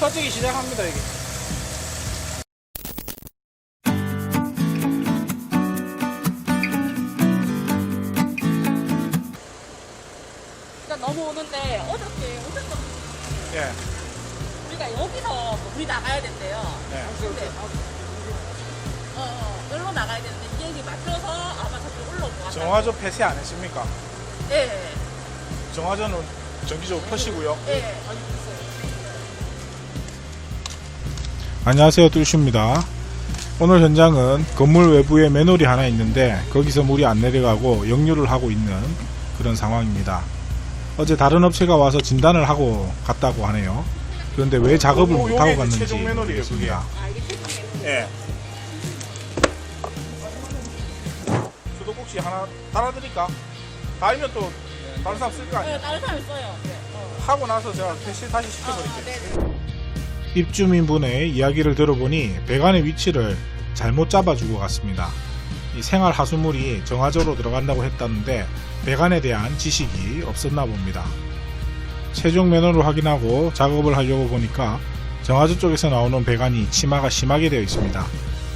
터지기 시작합니다 이게. 일단 넘어오는데 어저께 오셨던 예. 우리가 여기서 물이 나가야 된대요. 네. 근데 어, 어, 여기로 나가야 되는데 비행기 맞춰서 아마 저쪽 올라올 것 같아요. 정화조 폐쇄 안 했습니까? 예. 정화조는 정기적으로 펴시고요. 예. 안녕하세요 뚫슈입니다 오늘 현장은 건물 외부에 맨홀이 하나 있는데 거기서 물이 안 내려가고 역류를 하고 있는 그런 상황입니다 어제 다른 업체가 와서 진단을 하고 갔다고 하네요 그런데 왜 작업을 요- 못하고 요게 이제 갔는지 모르겠습니다 아. 예. 수도꼭지 하나 달아드릴까? 달면 또 다른 사람 쓸 거 아니에요? 네, 다른 사람이 써요. 네. 어. 하고 나서 제가 폐쇄 다시 아, 시켜버릴게요. 네, 네. 입주민분의 이야기를 들어보니 배관의 위치를 잘못 잡아주고 갔습니다 이 생활 하수물이 정화조로 들어간다고 했다는데 배관에 대한 지식이 없었나 봅니다 최종 면허를 확인하고 작업을 하려고 보니까 정화조 쪽에서 나오는 배관이 치마가 심하게 되어 있습니다.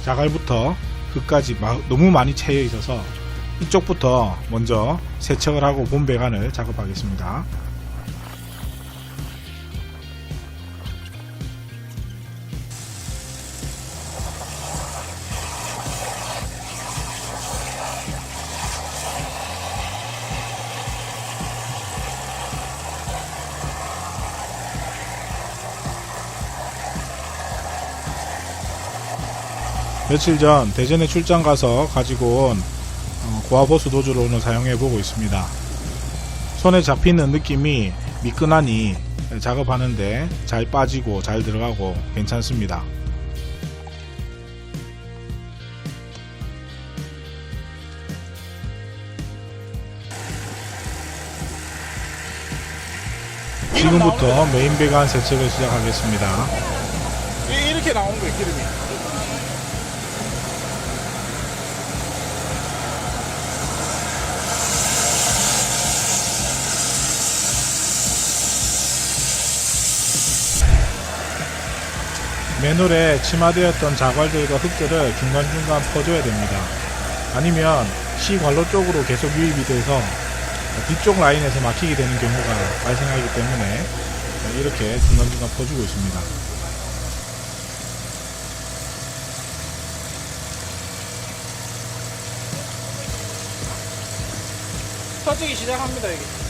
자갈부터 끝까지 마- 너무 많이 채여 있어서 이쪽부터 먼저 세척을 하고 본 배관을 작업하겠습니다. 며칠 전 대전에 출장 가서 가지고 온 어, 고아보수 노즐을 오늘 사용해 보고 있습니다. 손에 잡히는 느낌이 미끈하니 작업하는데 잘 빠지고 잘 들어가고 괜찮습니다. 지금부터 메인 배관 세척을 시작하겠습니다. 이- 이렇게 나온 거예요, 기름이. 맨홀에 침하되었던 자갈들과 흙들을 중간중간 퍼줘야 됩니다. 아니면 시관로 쪽으로 계속 유입이 돼서 뒤쪽 라인에서 막히게 되는 경우가 발생하기 때문에 이렇게 중간중간 퍼주고 있습니다. 터지기 시작합니다 이게.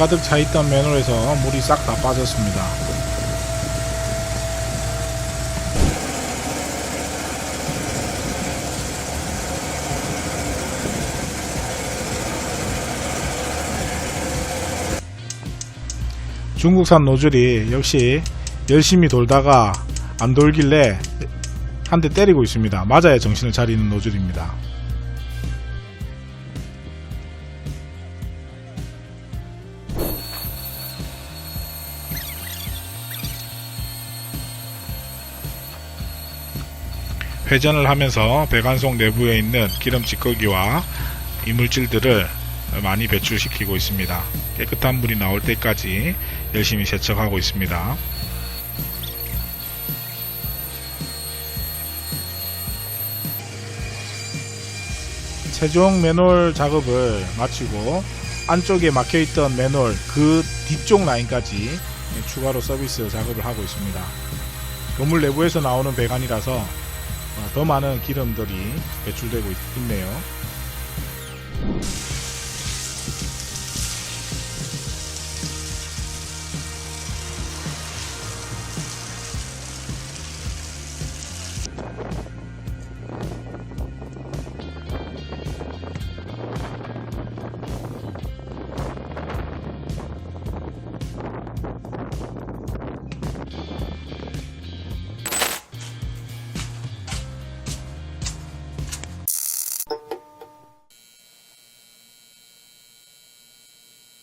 가득 차 있던 맨홀에서 물이 싹 다 빠졌습니다. 중국산 노즐이 역시 열심히 돌다가 안 돌길래 한 대 때리고 있습니다. 맞아야 정신을 차리는 노즐입니다. 회전을 하면서 배관속 내부에 있는 기름 찌꺼기와 이물질들을 많이 배출시키고 있습니다. 깨끗한 물이 나올 때까지 열심히 세척하고 있습니다. 최종 맨홀 작업을 마치고 안쪽에 막혀있던 맨홀 그 뒤쪽 라인까지 추가로 서비스 작업을 하고 있습니다. 건물 내부에서 나오는 배관이라서 어, 더 많은 기름들이 배출되고 있- 있네요.